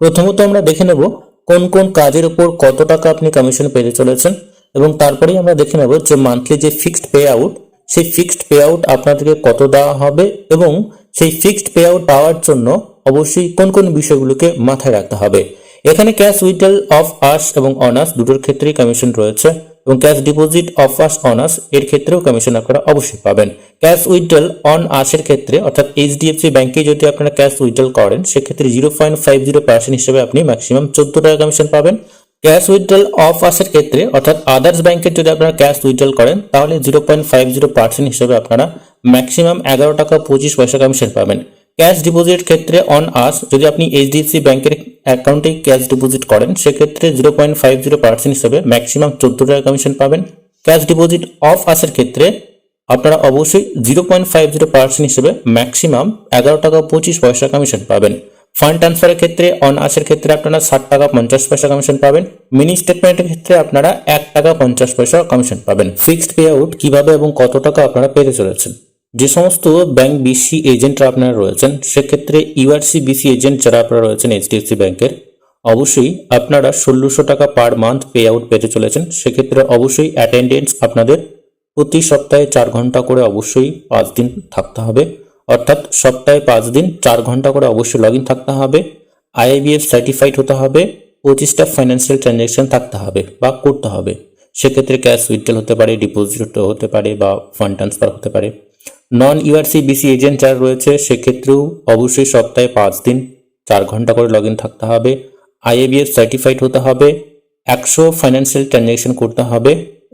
প্রথমত আমরা দেখে নেব কোন কোন কাজের উপর কত টাকা আপনি কমিশন পেতে চলেছেন এবং তারপরেই আমরা দেখে নেব যে মান্থলি যে ফিক্সড পে আউট সেই ফিক্সড পে আউট আপনাদেরকে কত দেওয়া হবে এবং সেই ফিক্সড পে আউট পাওয়ার জন্য অবশ্যই কোন কোন বিষয়গুলোকে মাথায় রাখতে হবে। এখানে ক্যাশ উইথড্রল অফ আর্স এবং অনার্স দুটোর ক্ষেত্রেই কমিশন রয়েছে। এবং cash deposit off us on us এর ক্ষেত্রেও কমিশন আপনারা অবশ্যই পাবেন। ক্যাশ উইথড্রল অন আর্সের ক্ষেত্রে, অর্থাৎ এইচডিএফসি ব্যাংকে যদি আপনারা ক্যাশ উইথড্রল করেন, সেক্ষেত্রে zero point five zero percent হিসেবে আপনি ম্যাক্সিমাম চোদ্দ টাকা কমিশন পাবেন। ক্যাশ উইথড্রল অফ আর্সের ক্ষেত্রে, অর্থাৎ আদার্স ব্যাংকের যদি আপনারা ক্যাশ উইথড্রল করেন, তাহলে zero point five zero percent হিসেবে আপনারা ম্যাক্সিমাম এগারো টাকা পঁচিশ পয়সা কমিশন পাবেন। ক্যাশ ডিপোজিট ক্ষেত্রে অন আস যদি আপনি এইচডিএফসি ব্যাংকের অ্যাকাউন্টে ক্যাশ ডিপোজিট করেন, সেক্ষেত্রে zero point five zero percent হিসেবে ম্যাক্সিমাম চোদ্দ টাকা কমিশন পাবেন। ক্যাশ ডিপোজিট অফ আসের ক্ষেত্রে আপনারা অবশ্যই zero point five zero percent হিসেবে ম্যাক্সিমাম এগারো টাকা পঁচিশ পয়সা কমিশন পাবেন। ফান্ড ট্রান্সফারের ক্ষেত্রে অন আসের ক্ষেত্রে আপনারা ষাট টাকা পঞ্চাশ পয়সা কমিশন পাবেন। মিনি স্টেটমেন্টের ক্ষেত্রে আপনারা এক টাকা পঞ্চাশ পয়সা কমিশন পাবেন। ফিক্সড পে আউট কীভাবে এবং কত টাকা আপনারা পেতে চলেছেন? যে সমস্ত ব্যাংক বিসি এজেন্টরা আপনারা রয়েছেন, সেক্ষেত্রে ইউআরসি বিসি এজেন্ট যারা আপনারা রয়েছেন এইচডিএফসি ব্যাংকের অবশ্যই আপনারা ষোলোশো টাকা পার মান্থ পে আউট পেতে চলেছেন। সেক্ষেত্রে অবশ্যই অ্যাটেন্ডেন্স আপনাদের প্রতি সপ্তাহে চার ঘণ্টা করে অবশ্যই পাঁচ দিন থাকতে হবে। অর্থাৎ সপ্তাহে পাঁচ দিন চার ঘণ্টা করে অবশ্যই লগ থাকতে হবে। আইআইবিএফ সার্টিফাইড হতে হবে। পঁচিশটা ফাইন্যান্সিয়াল ট্রানজ্যাকশন থাকতে হবে বা করতে হবে। সেক্ষেত্রে ক্যাশ উইথড্রল হতে পারে ডিপোজিট হতে পারে বা ফান্ড ট্রান্সফার হতে পারে। নন ইউআরসি বিসি এজেন্ট যারা রয়েছে, সেক্ষেত্রেও অবশ্যই সপ্তাহে পাঁচ দিন, চার ঘণ্টা করে লগ থাকতে হবে। আইএবিএফ সার্টিফাইড হতে হবে, একশো ফাইন্যান্সিয়াল ট্রানজ্যাকশন করতে হবে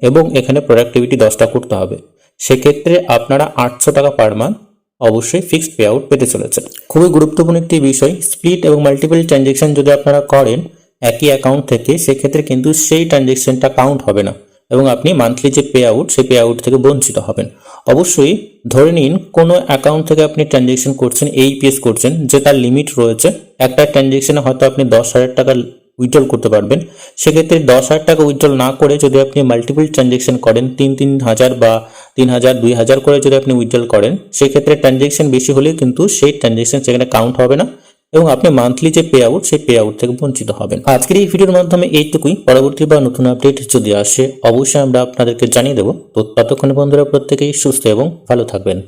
এবং এখানে প্রোডাক্টিভিটি দশটা করতে হবে। সেক্ষেত্রে আপনারা আটশো টাকা পার মান্থ অবশ্যই ফিক্সড পে আউট পেতে চলেছেন। খুবই গুরুত্বপূর্ণ একটি বিষয় স্প্লিট এবং মাল্টিপল ট্রানজ্যাকশন যদি আপনারা করেন, একই অ্যাকাউন্ট থেকে, সেক্ষেত্রে কিন্তু সেই ট্রানজ্যাকশনটা কাউন্ট হবে না। এবং আপনি মান্থলি যে পে আউট সেই পে আউট থেকে বঞ্চিত হবেন। অবশ্যই ধরে নিন, কোনো অ্যাকাউন্ট থেকে আপনি ট্রানজ্যাকশন করছেন, এই এইপিএস করছেন, যে তার লিমিট রয়েছে, একটা ট্রানজ্যাকশনে হয়তো আপনি দশ হাজার টাকা উইথড্রল করতে পারবেন। সেক্ষেত্রে দশ হাজার টাকা উইথড্রল না করে যদি আপনি মাল্টিপল ট্রানজ্যাকশন করেন, তিন তিন হাজার বা তিন হাজার, দুই হাজার করে যদি আপনি উইথড্রল করেন, সেক্ষেত্রে ট্রানজ্যাকশন বেশি হলে কিন্তু সেই ট্রানজ্যাকশন সেখানে কাউন্ট হবে না। এবং আপনি মান্থলি যে পে আউট সেই পে আউট থেকে বঞ্চিত হবেন। আজকের এই ভিডিওর মাধ্যমে এইটুকুই। পরবর্তী বা নতুন আপডেট যদি আসে, অবশ্যই আমরা আপনাদেরকে জানিয়ে দেবো। তো ততক্ষণে বন্ধুরা প্রত্যেকেই সুস্থ এবং ভালো থাকবেন।